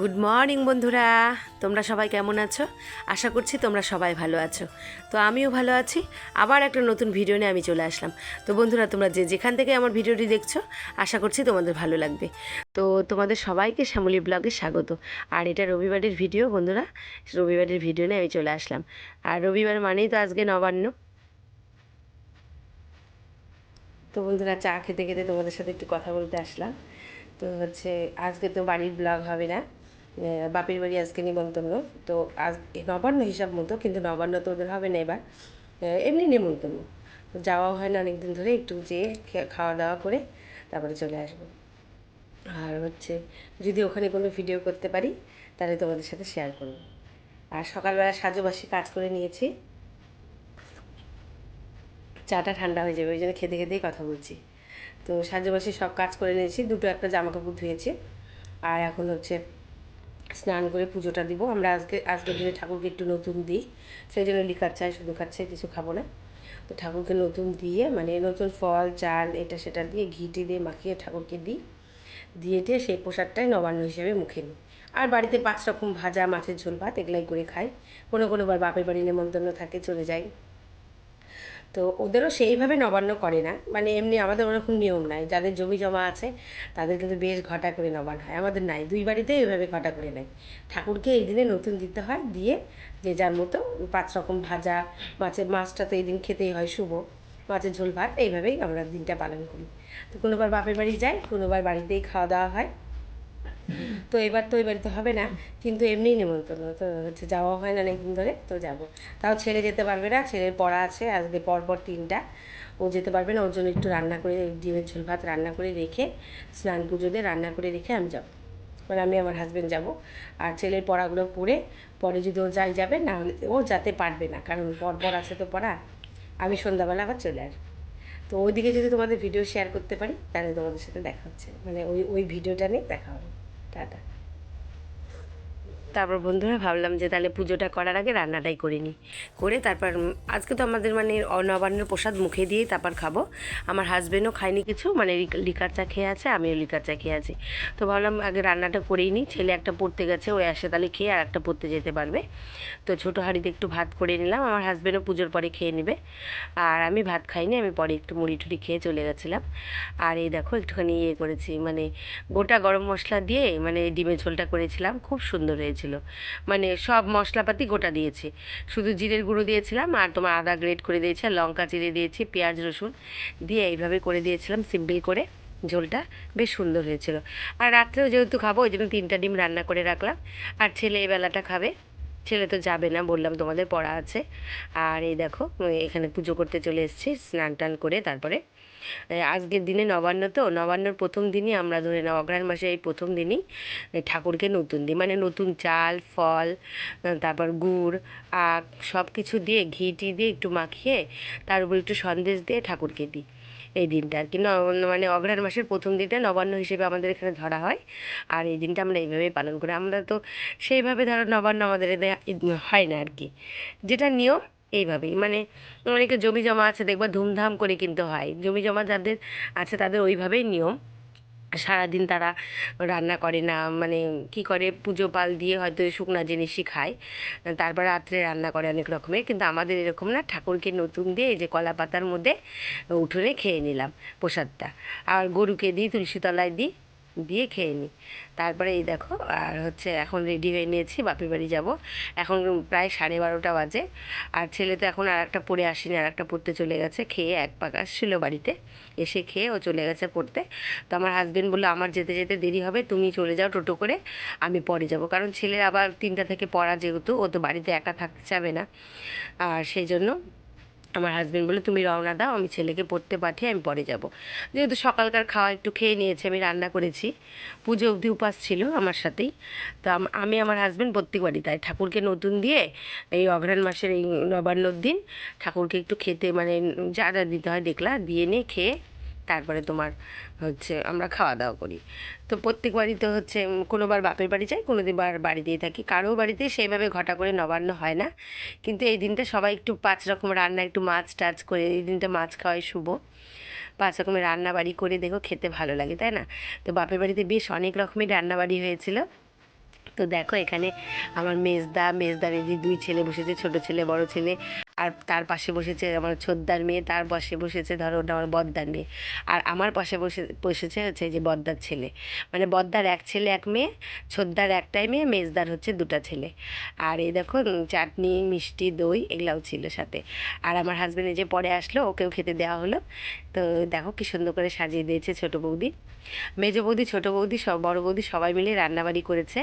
Good morning বন্ধুরা। তোমরা সবাই কেমন আছো? আশা করছি তোমরা সবাই ভালো আছো। তো আমিও ভালো আছি। আবার একটা নতুন ভিডিও নিয়ে আমি চলে আসলাম। তো বন্ধুরা, তোমরা যে যেখান থেকে আমার ভিডিওটি দেখছ, আশা করছি তোমাদের ভালো লাগবে। তো তোমাদের সবাইকে শ্যামলী ব্লগে স্বাগত। আর এটা রবিবারের ভিডিও বন্ধুরা। রবিবারের ভিডিও নিয়ে আমি চলে আসলাম। আর রবিবার মানেই তো আজকে নবান্ন। তো বন্ধুরা, চা খেতে খেতে তোমাদের সাথে একটু কথা বলতে আসলাম। তো হচ্ছে, আজকে তো বাড়ির ব্লগ হবে না। বাপের বাড়ি আজকে নিমন্ত্রণ তো আজ নবান্ন হিসাব মতো, কিন্তু নবান্ন তো ওদের হবে না এবার। এমনি নিমন্ত্রণ। তো যাওয়া হয় না অনেকদিন ধরে, একটু যেয়ে খাওয়া দাওয়া করে তারপরে চলে আসব। আর হচ্ছে, যদি ওখানে কোনো ভিডিও করতে পারি, তাহলে তোমাদের সাথে শেয়ার করব। আর সকালবেলা সাজুবাসি কাজ করে নিয়েছি। চাটা ঠান্ডা হয়ে যাবে, ওই জন্য খেতে খেতেই কথা বলছি। তো সাজুবাসি সব কাজ করে নিয়েছি, দুটো একটা জামা কাপড় ধুয়েছি। আর এখন হচ্ছে স্নান করে পুজোটা দিব। আমরা আজকে আজকের দিনে ঠাকুরকে একটু নতুন দিই। সেই জন্য লিকার চাই, শুধু খাচ্ছে কিছু খাব না। তো ঠাকুরকে নতুন দিয়ে মানে নতুন ফল, চাল, এটা সেটা দিয়ে ঘিটি দিয়ে মাখিয়ে ঠাকুরকে দিই। দিয়ে দিয়ে সেই প্রসাদটাই নবান্ন হিসেবে মুখে নিই। আর বাড়িতে পাঁচ রকম ভাজা মাছের ঝোল, ভাত এগুলাই করে খাই। কোনো কোনো বার বাপের বাড়ি নেমন্তন্ন থাকে, চলে যাই। তো ওদেরও সেইভাবে নবান্ন করে না। মানে এমনি আমাদের ওরকম নিয়ম নাই। যাদের জমি জমা আছে, তাদের কিন্তু বেশ ঘটা করে নবান্ন হয়। আমাদের নাই। দুই বাড়িতেই ওইভাবে ঘটা করে নেয়। ঠাকুরকে এই দিনে নতুন দিতে হয়। দিয়ে যে যার মতো পাঁচ রকম ভাজা, মাছের মাছটা তো এই দিন খেতেই হয় শুভ। মাছের ঝোল ভাত, এইভাবেই আমরা দিনটা পালন করি। তো কোনোবার বাপের বাড়ি যাই কোনোবার বাড়িতেই খাওয়া দাওয়া হয়। তো এবার তো ওই বাড়িতে হবে না, কিন্তু এমনিই নেমন্তন্ন। তো হচ্ছে যাওয়া হয় না অনেকদিন ধরে, তো যাব। তাও ছেলে যেতে পারবে না, ছেলের পড়া আছে, আজকে পরপর তিনটা। ও যেতে পারবে না, ওর জন্য একটু রান্না করে, ডিমের ঝোল ভাত রান্না করে রেখে, স্নান পুজো দিয়ে রান্না করে রেখে আমি যাব। মানে আমি আমার হাজব্যান্ড যাব। আর ছেলের পড়াগুলো পড়ে, পরে যদি ও যাই যাবে, না হলে ও যেতে পারবে না, কারণ পরপর আছে তো পড়া। আমি সন্ধ্যাবেলা আবার চলে আসব। তো ওইদিকে যদি তোমাদের ভিডিও শেয়ার করতে পারি, তাহলে তোমাদের সাথে দেখা হচ্ছে। মানে ওই ওই ভিডিওটা নিয়ে দেখা হবে। টাটা তারপর বন্ধুরা ভাবলাম যে তাহলে পুজোটা করার আগে রান্নাটাই করে নিই। করে তারপর আজকে তো আমাদের মানে অনবান্নের প্রসাদ মুখে দিয়েই তারপর খাব। আমার হাজবেন্ডও খায়নি কিছু মানে লিকার চা খেয়ে আছে, আমিও লিকার চা খেয়ে আছি। তো ভাবলাম আগে রান্নাটা করেই নিই, ছেলে একটা পড়তে গেছে ওই আসে তাহলে খেয়ে আর একটা পড়তে যেতে পারবে। তো ছোটো হাঁড়িতে একটু ভাত করে নিলাম, আমার হাজবেন্ডও পুজোর পরে খেয়ে নেবে। আর আমি ভাত খাইনি, আমি পরে একটু মুড়ি টুড়ি খেয়ে চলে গেছিলাম। আর এই দেখো একটুখানি ইয়ে করেছি মানে গোটা গরম মশলা দিয়ে মানে ডিমের ঝোলটা করেছিলাম, খুব সুন্দর হয়েছিল মানে সব মশলাপাতি গোটা দিয়েছি। শুধু জিরের গুঁড়ো দিয়েছিলাম আর তোমার আদা গ্রেট করে দিয়েছি আর লঙ্কা চিরে দিয়েছি, পেঁয়াজ, রসুন দিয়ে এইভাবে করে দিয়েছিলাম সিম্পল করে। ঝোলটা বেশ সুন্দর হয়েছিল। আর রাত্রেও যেহেতু খাব, ওই জন্য তিনটা ডিম রান্না করে রাখলাম। আর ছেলে এই বেলাটা খাবে, ছেলে তো যাবে না বললাম তোমাদের পড়া আছে। আর এই দেখো, এখানে পুজো করতে চলে এসেছি, স্নান টান করে তারপরে আজকের দিনে নবান্ন তো, নবান্নর প্রথম দিনই আমরা ধরে নাও অগ্রহায়ণ মাসে এই প্রথম দিনই ঠাকুরকে নতুন দিই মানে নতুন চাল, ফল তারপর গুড়, আখ সব কিছু দিয়ে, ঘি টি দিয়ে একটু মাখিয়ে, তার উপর একটু সন্দেশ দিয়ে ঠাকুরকে দিই, এই দিনটা আর কি। মানে অগ্রহায়ণ মাসের প্রথম দিনটা নবান্ন হিসেবে আমাদের এখানে ধরা হয়, আর এই দিনটা আমরা এইভাবেই পালন করি। আমরা তো সেইভাবে ধরো নবান্ন আমাদের হয় না আর কি। যেটা নিয়ম এইভাবেই। মানে অনেকে জমি জমা আছে, দেখবা ধুমধাম করে কিন্তু হয়। জমি জমা যাদের আছে, তাদের ওইভাবেই নিয়ম। সারাদিন তারা রান্না করে না মানে কি করে, পুজো পাল দিয়ে হয়তো শুকনা জিনিসই খায়। তারপর রাত্রে রান্না করে অনেক রকমের, কিন্তু আমাদের এরকম না, ঠাকুরকে নতুন দিয়ে এই যে কলা পাতার মধ্যে উঠোনে খেয়ে নিলাম প্রসাদটা। আর গরুকে দিই, তুলসী তলায় দিই দিয়ে খেয়ে নিই তারপরে এই দেখো, আর হচ্ছে এখন রেডি হয়ে নিয়েছি, বাপের বাড়ি যাব। এখন প্রায় সাড়ে বারোটা বাজে। আর ছেলে তো এখন আর একটা পড়ে আসেনি আর একটা পড়তে চলে গেছে, খেয়ে এক পাক আসছিল বাড়িতে। এসে খেয়ে ও চলে গেছে পড়তে। তো আমার হাজবেন্ড বলল, আমার যেতে যেতে দেরি হবে, তুমি চলে যাও টোটো করে, আমি পরে যাব। কারণ ছেলের আবার তিনটা থেকে পড়া যেহেতু, ও তো বাড়িতে একা থাকতে চাবে না। আর সেই জন্য আমার হাজব্যান্ড বলে, তুমি রওনা দাও, আমি ছেলেকে পড়তে পাঠিয়ে আমি পরে যাব। যেহেতু সকালকার খাওয়া একটু খেয়ে নিয়েছে, আমি রান্না করেছি। পুজো অবধি উপাস ছিল আমার সাথেই। তো আমি আমার হাজব্যান্ড হাজবেন্ড প্রত্যেকবারই তাই ঠাকুরকে নতুন দিয়ে এই অঘ্রাণ মাসের এই নবান্নর দিন ঠাকুরকে একটু খেতে মানে যা যা দিতে হয় দেখলা দিয়ে নিয়ে খেয়ে তারপরে তোমার হচ্ছে আমরা খাওয়া দাওয়া করি। তো প্রত্যেক বাড়িতে হচ্ছে কোনোবার বাপের বাড়ি যাই কোনো দিন বাড়িতেই থাকি। কারও বাড়িতে সেইভাবে ঘটা করে নবান্ন হয় না। কিন্তু এই দিনটা সবাই একটু পাঁচ রকম রান্না, একটু মাছ টাছ করে এই দিনটা মাছ খাওয়াই শুভ। পাঁচ রকমের রান্না বাড়ি করে দেখো খেতে ভালো লাগে, তাই না? তো বাপের বাড়িতে বেশ অনেক রকমের রান্না বাড়ি হয়েছিল। তো দেখো এখানে আমার মেজদা মেজদার এই দুই ছেলে বসেছে, ছোট ছেলে, বড় ছেলে। আর তার পাশে বসেছে আমার ছোদ্দার মেয়ে, তার পাশে বসেছে ধরো ওটা আমার বদ্দার মেয়ে। আর আমার পাশে বসে, বসেছে হচ্ছে যে বদ্দার ছেলে। মানে বদ্দার এক ছেলে, এক মেয়ে, ছোদ্দার একটাই মেয়ে, মেজদার হচ্ছে দুটা ছেলে। আর এই দেখো চাটনি, মিষ্টি, দই এগুলাও ছিল সাথে। আর আমার হাজব্যান্ড যে পরে আসলো, ওকেও খেতে দেওয়া হলো। তো দেখো কি সুন্দর করে সাজিয়ে দিয়েছে ছোটো বৌদি। মেজো বৌদি, ছোটো বৌদি, সব বড় বৌদি সবাই মিলে রান্নাবাড়ি করেছে।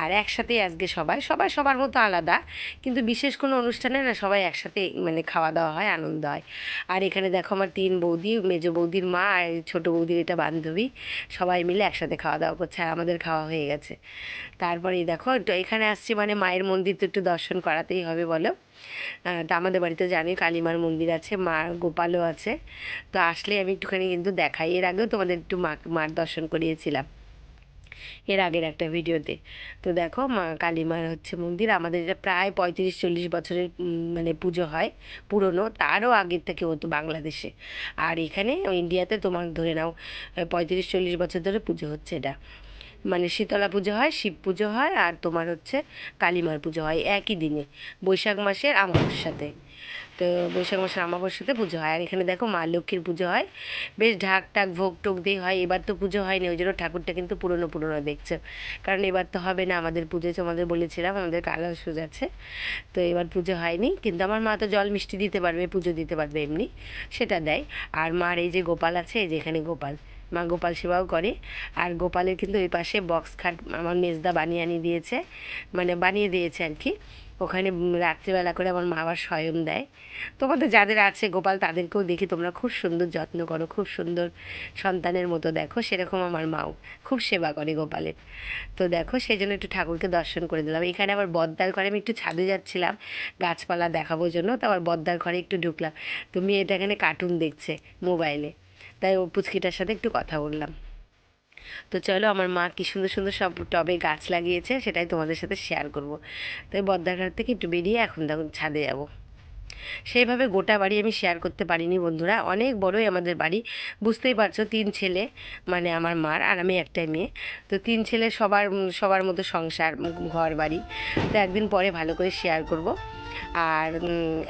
আর একসাথেই আজকে সবাই সবাই সবার মতো আলাদা, কিন্তু বিশেষ কোনো অনুষ্ঠানে না সবাই একসাথে মানে খাওয়া দাওয়া হয়, আনন্দ হয়। আর এখানে দেখো আমার তিন বৌদি, মেজো বৌদির মা আর ছোটো বৌদির এটা বান্ধবী, সবাই মিলে একসাথে খাওয়া দাওয়া করছে আর আমাদের খাওয়া হয়ে গেছে। তারপরে দেখো এখানে আসছি মানে মায়ের মন্দির তো একটু দর্শন করাতেই হবে বলো। তা আমাদের বাড়িতে জানি কালীমার মন্দির আছে, মা গোপালও আছে। তো আসলে আমি একটুখানি কিন্তু দেখাই, এর আগেও তোমাদের একটু মা, মার দর্শন করিয়েছিলাম। এর আগের একটা ভিডিওতে। তো দেখো, মা, কালীমার হচ্ছে মন্দির। আমাদের প্রায় পঁয়ত্রিশ, চল্লিশ বছরের মানে পুজো হয়, পুরনো। তারও আগের থেকে হতো বাংলাদেশে। আর এখানে ইন্ডিয়াতে তোমার ধরে নাও পঁয়ত্রিশ, চল্লিশ বছর ধরে পুজো হচ্ছে এটা। মানে শীতলা পুজো হয়, শিব পুজো হয় আর তোমার হচ্ছে কালীমার পুজো হয় একই দিনে, বৈশাখ মাসের আমাবস্যাতে। তো বৈশাখ মাসের আমাবস্যাতে পুজো হয়। আর এখানে দেখো মা লক্ষ্মীর পুজো হয়। বেশ ঢাক টাক, ভোগ টোক দিয়ে হয়। এবার তো পুজো হয়নি, ওই জন্য ঠাকুরটা কিন্তু পুরনো পুরনো দেখছে। কারণ এবার তো হবে না, আমাদের পুজো, তোমাদের বলেছিলাম, আমাদের কালা সুজ আছে। তো এবার পুজো হয়নি, কিন্তু আমার মা তো জল মিষ্টি দিতে পারবে, পুজো দিতে পারবে এমনি, সেটা দেয়। আর মার এই যে গোপাল আছে, এই যে এখানে গোপাল। মা গোপাল সেবাও করে। আর গোপালের কিন্তু ওই পাশে বক্স খাট আমার মেজদা বানিয়ে আনিয়ে দিয়েছে। মানে বানিয়ে দিয়েছে আর কি। ওখানে রাত্রিবেলা করে আমার মা আবার স্বয়ং দেয়। তোমাদের যাদের আছে গোপাল, তাদেরকেও দেখি তোমরা খুব সুন্দর যত্ন করো, খুব সুন্দর সন্তানের মতো দেখো। সেরকম আমার মাও খুব সেবা করে গোপালের। তো দেখো সেই জন্য একটু ঠাকুরকে দর্শন করে দিলাম। এখানে আবার বদ্দার ঘরে আমি একটু ছাদে যাচ্ছিলাম, গাছপালা দেখাবো জন্য। তো আবার বদ্দার ঘরে একটু ঢুকলাম। তো মেয়েটা এখানে কার্টুন দেখছে মোবাইলে। তাই ও পুচকিটার সাথে একটু কথা বললাম। তো চলো আমার মা কি সুন্দর সুন্দর সব টবে গাছ লাগিয়েছে, সেটাই তোমাদের সাথে শেয়ার করব। তাই বদ্দারঘাট থেকে একটু বেরিয়ে এখন দেখুন ছাদে যাব। সেইভাবে গোটা বাড়ি আমি শেয়ার করতে পারিনি বন্ধুরা, অনেক বড়ই আমাদের বাড়ি। বুঝতেই পারছ, তিন ছেলে মানে আমার মার আর আমি একটাই মেয়ে। তো তিন ছেলে সবার সবার মতো সংসার ঘর বাড়ি তো একদিন পরে ভালো করে শেয়ার করব। আর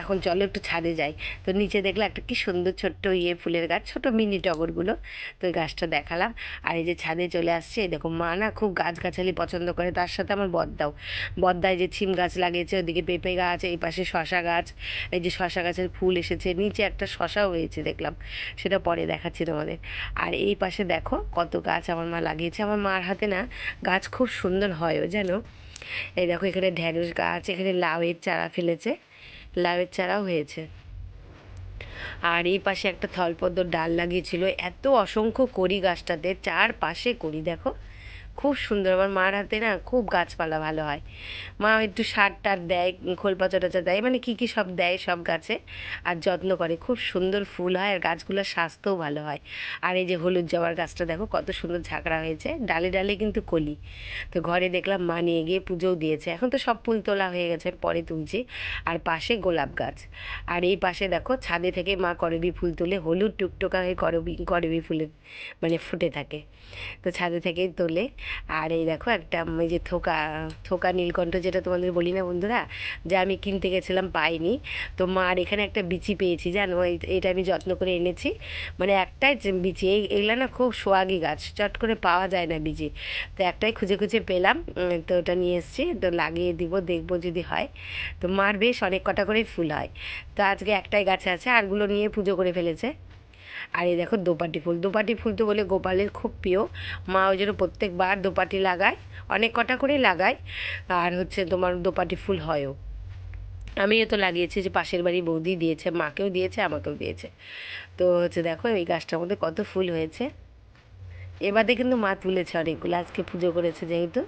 এখন চলো একটু ছাদে যাই। তো নিচে দেখলে একটা কি সুন্দর ছোট্ট ইয়ে ফুলের গাছ, ছোট মিনি টগরগুলো। তো ওই গাছটা দেখালাম। আর এই যে ছাদে চলে আসছে দেখো মা না খুব গাছগাছালি পছন্দ করে। তার সাথে আমার বদ্দাও। বদ্দায় যে ছিম গাছ লাগিয়েছে, ওদিকে পেঁপে গাছ, এই পাশে শশা গাছ, এই যে শশা গাছের ফুল এসেছে। নিচে একটা শশাও হয়েছে দেখলাম। সেটা পরে দেখাচ্ছি তোমাদের। আর এই পাশে দেখো কত গাছ আমার মা লাগিয়েছে। আমার মার হাতে না গাছ খুব সুন্দর হয়ও জানো? এই দেখো, এখানে ঢ্যাঁড়স গাছ, এখানে লাউয়ের চারা ফেলেছে। লাউয়ের চারাও হয়েছে। আর এই পাশে একটা থলপদ্ম ডাল লাগিয়েছিল। এত অসংখ্য কড়ি গাছটাতে, চারপাশে করি দেখো। খুব সুন্দর। আমার মার হাতে না খুব গাছপালা ভালো হয়। মা একটু সার টার দেয়, খোল পচা টচা দেয় মানে কী কী সব দেয় সব গাছে। আর যত্ন করে। খুব সুন্দর ফুল হয় আর গাছগুলোর স্বাস্থ্যও ভালো হয়। আর এই যে হলুদ জবার গাছটা দেখো, কত সুন্দর ঝাঁকড়া হয়েছে। ডালে ডালে কিন্তু কলি। তো ঘরে দেখলাম মা নিয়ে গিয়ে পুজোও দিয়েছে। এখন তো সব ফুল তোলা হয়ে গেছে, পরে তুলছি। আর পাশে গোলাপ গাছ। আর এই পাশে দেখো, ছাদে থেকে মা করবি ফুল তুলে হলুদ টুকটোকা হয়ে করবি করবি ফুলের মানে ফুটে থাকে। তো ছাদে থেকেই তোলে। আর এই দেখো একটা ওই যে থোকা থোকা নীলকণ্ঠ যেটা তোমাদের বলি না বন্ধুরা, যে আমি কিনতে গেছিলাম পাইনি। তো মার এখানে একটা বিচি পেয়েছি, জানো? এটা আমি যত্ন করে এনেছি। মানে একটাই বিচি, এই, এগুলো না খুব সোয়াগি গাছ, চট করে পাওয়া যায় না বিচি। তো একটাই খুঁজে খুঁজে পেলাম তো ওটা নিয়ে এসেছি, তো লাগিয়ে দিব, দেখব যদি হয়। তো মার বেশ অনেক কটা করেই ফুল হয়। তো আজকে একটাই গাছে আছে, আরগুলো নিয়ে পুজো করে ফেলেছে। আর এই দেখো দোপাটি ফুল। দোপাটি ফুল তো বলে গোপালের খুব প্রিয়। মা ওই জন্য প্রত্যেকবার দোপাটি লাগায়, অনেক কটা করেই লাগায়। আর হচ্ছে তোমার দোপাটি ফুল হয়ও। আমিও তো লাগিয়েছি যে পাশের বাড়ি বৌদি দিয়েছে, মাকেও দিয়েছে, আমাকেও দিয়েছে। তো হচ্ছে দেখো এই গাছটার মধ্যে কত ফুল হয়েছে। এবারে কিন্তু মা তুলেছে অনেকগুলো, আজকে পুজো করেছে যেহেতু।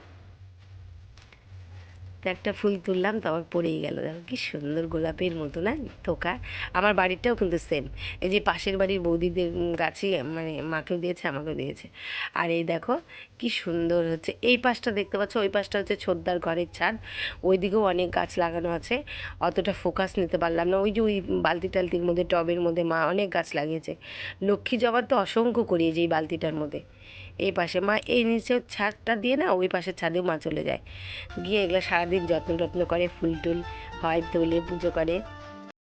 তো একটা ফুল তুললাম তো আবার পড়েই গেল। দেখো কি সুন্দর গোলাপের মতো, না? থোকা। আমার বাড়িটাও কিন্তু সেম এই যে পাশের বাড়ির বৌদিদের গাছই মানে মাকেও দিয়েছে, আমাকেও দিয়েছে। আর এই দেখো, কি সুন্দর হচ্ছে। এই পাশটা দেখতে পাচ্ছ, ওই পাশটা হচ্ছে ছোটদার ঘরের ছাদ। ওইদিকেও অনেক গাছ লাগানো আছে। অতটা ফোকাস নিতে পারলাম না। ওই যে ওই বালতি টালতির মধ্যে, টবের মধ্যে মা অনেক গাছ লাগিয়েছে। লক্ষ্মী জবার তো অসংখ্য করি এই যে এই বালতিটার মধ্যে। এই পাশে মা, এই নিচেও ছাদটা দিয়ে না, ওই পাশের ছাদেও মা চলে যায়। গিয়ে এগুলো সারাদিন যত্ন টত্ন করে, ফুল টুল হয়, তোলে, পুজো করে।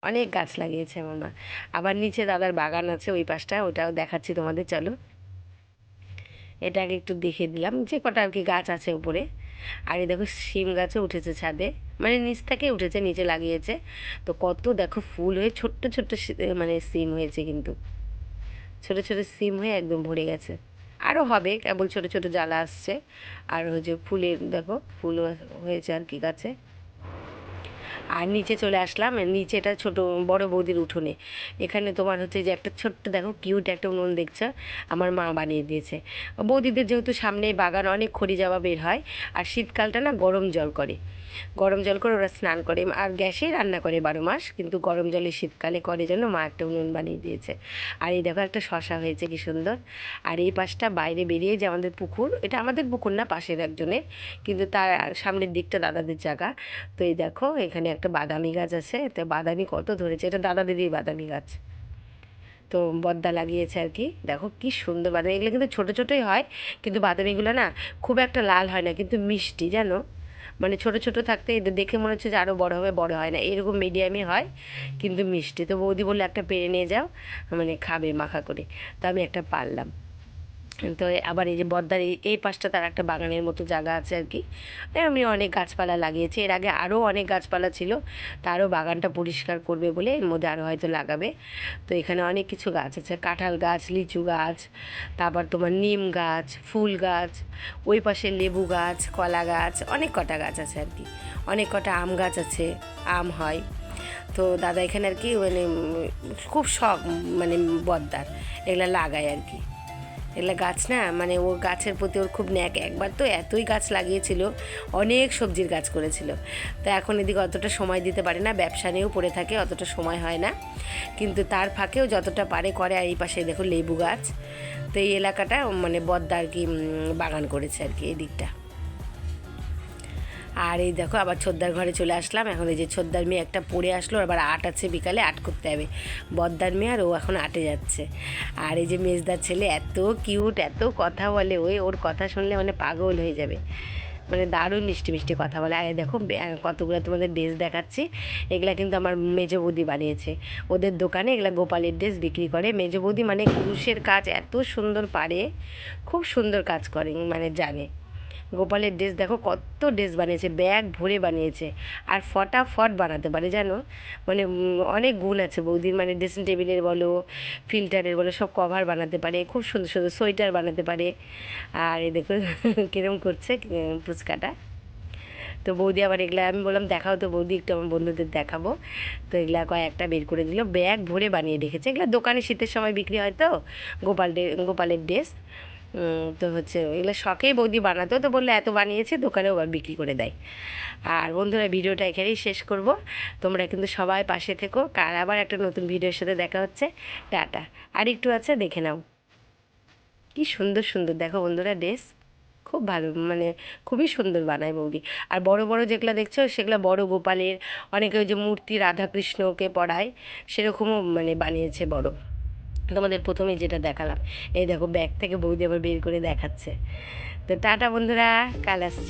অনেক গাছ লাগিয়েছে আমার মা। আবার নিচে দাদার বাগান আছে ওই পাশটা, ওটাও দেখাচ্ছি তোমাদের, চলো। এটা আগে একটু দেখে দিলাম, যে কটা আর কি গাছ আছে উপরে। আর এই দেখো শিম গাছও উঠেছে ছাদে মানে নিচ থেকে উঠেছে, নিচে লাগিয়েছে। তো কত দেখো ফুল হয়ে, ছোট্ট ছোট্ট মানে সিম হয়েছে কিন্তু। ছোট ছোট সিম হয়ে একদম ভরে গেছে। আরও হবে, কেবল ছোটো ছোটো জ্বালা আসছে। আর যে ফুলের, দেখো, ফুলও হয়েছে আর কি গাছে। আর নিচে চলে আসলাম নিচে এটা ছোট বড় বৌদির উঠোনে। এখানে তোমার হচ্ছে যে একটা ছোট্ট, দেখো কিউট একটা উনুন দেখছ, আমার মা বানিয়ে দিয়েছে। বৌদিদের যেহেতু সামনে বাগান, অনেক খড়ি যাওয়া বের হয়, আর শীতকালটা না গরম জল করে। গরম জল করে ওরা স্নান করে, আর গ্যাসে রান্না করে বারো মাস, কিন্তু গরম জলে শীতকালে করে যেন মা একটা উনুন বানিয়ে দিয়েছে। আর এই দেখো একটা শশা হয়েছে, কি সুন্দর। আর এই পাশটা বাইরে বেরিয়ে যে আমাদের পুকুর, এটা আমাদের পুকুর না, পাশের একজনের, কিন্তু তার সামনের দিকটা দাদাদের জায়গা। তো এই দেখো এখানে একটা বাদামি গাছ আছে তো বাদামি কত ধরেছে? এটা দাদাদেরই বাদামি গাছ। তো বদ্দা লাগিয়েছে আর কি। দেখো কি সুন্দর বাদামি। এগুলো কিন্তু ছোটো ছোটোই হয়, কিন্তু বাদামিগুলো না খুব একটা লাল হয় না, কিন্তু মিষ্টি, জানো? মানে ছোট ছোট থাকতে এদের দেখে মনে হচ্ছে যে আরও বড় হবে, বড় হয় না। এরকম মিডিয়ামই হয়, কিন্তু মিষ্টি। তো বৌদি বললে, একটা পেরে নিয়ে যাও মানে খাবে মাখা করে। তো আমি একটা পারলাম। তো আবার এই যে বদ্দার এই এই পাশটা তার একটা বাগানের মতো জায়গা আছে আর কি। আমি অনেক গাছপালা লাগিয়েছি। এর আগে আরও অনেক গাছপালা ছিল। তারও বাগানটা পরিষ্কার করবে বলে এর মধ্যে আরও হয়তো লাগাবে। তো এখানে অনেক কিছু গাছ আছে। কাঁঠাল গাছ, লিচু গাছ, তারপর তোমার নিম গাছ, ফুল গাছ, ওই পাশে লেবু গাছ, কলা গাছ, অনেক কটা গাছ আছে আর কি। অনেক কটা আম গাছ আছে, আম হয়। তো দাদা এখানে আর কি মানে খুব শখ মানে বদ্দার এগুলো লাগায় আর কি। এগুলো গাছ না মানে ও গাছের প্রতি ওর খুব ন্যাক। একবার তো এতই গাছ লাগিয়েছিল, অনেক সবজির গাছ করেছিল। তো এখন এদিকে অতটা সময় দিতে পারে না, ব্যবসা নিয়েও পড়ে থাকে, অতটা সময় হয় না। কিন্তু তার ফাঁকেও যতটা পারে করে, আর এই পাশে দেখো লেবু গাছ। তো এই এলাকাটা মানে বদ্দা আর কি বাগান করেছে আর কি এদিকটা দিকটা। আর এই দেখো, আবার ছোদ্দার ঘরে চলে আসলাম। এখন এই যে ছোদ্দার মেয়ে একটা পড়ে আসলো আবার আট আছে বিকালে, আট করতে হবে। বদ্দার মেয়ে আর ও এখন আটে যাচ্ছে। আর এই যে মেজদার ছেলে, এত কিউট এত কথা বলে, ওই ওর কথা শুনলে মানে পাগল হয়ে যাবে। মানে দারুণ মিষ্টি মিষ্টি কথা বলে। আর দেখো কতগুলো তোমাদের ড্রেস দেখাচ্ছি। এগুলা কিন্তু আমার মেজো বৌদি বানিয়েছে। ওদের দোকানে এগুলা গোপালের ড্রেস বিক্রি করে। মেজো বৌদি মানে কুরুশের কাজ এত সুন্দর পারে, খুব সুন্দর কাজ করে মানে জানে। গোপালের ড্রেস দেখো কত ড্রেস বানিয়েছে ব্যাগ ভরে বানিয়েছে। আর ফটাফট বানাতে পারে, জানো? মানে অনেক গুণ আছে বৌদির মানে ড্রেসিং টেবিলের বলো ফিল্টারের বলো, সব কভার বানাতে পারে, খুব সুন্দর সুন্দর সোয়েটার বানাতে পারে। আর এই দেখো, কিরম করছে ফুচকাটা। তো বৌদি আবার এগুলা, আমি বললাম, দেখাও তো বৌদি, একটু আমার বন্ধুদের দেখাবো। তো এগুলা কয়েকটা বের করে দিল ব্যাগ ভরে বানিয়ে রেখেছে। এগুলো দোকানে শীতের সময় বিক্রি হয় তো গোপাল গোপালের ড্রেস তো হচ্ছে এগুলো শখেই বৌদি বানাতো, তো বললে এত বানিয়েছে, দোকানেও বিক্রি করে দেয়। আর বন্ধুরা, ভিডিওটা এখানেই শেষ করব। তোমরা কিন্তু সবাই পাশে থেকো। কার আবার একটা নতুন ভিডিওর সাথে দেখা হচ্ছে। টাটা। আর একটু আছে, দেখে নাও। কি সুন্দর সুন্দর। দেখো বন্ধুরা, ড্রেস খুব ভালো মানে খুবই সুন্দর বানায় বৌদি। আর বড় বড় যেগুলো দেখছ, সেগুলো বড় গোপালের, অনেকে ওই যে মূর্তি রাধাকৃষ্ণকে পড়ায় সেরকমও মানে বানিয়েছে বড়। তোমাদের প্রথমে যেটা দেখালাম। এই দেখো ব্যাগ থেকে বৌদি আবার বের করে দেখাচ্ছে। তো টাটা বন্ধুরা, কাল আসছে।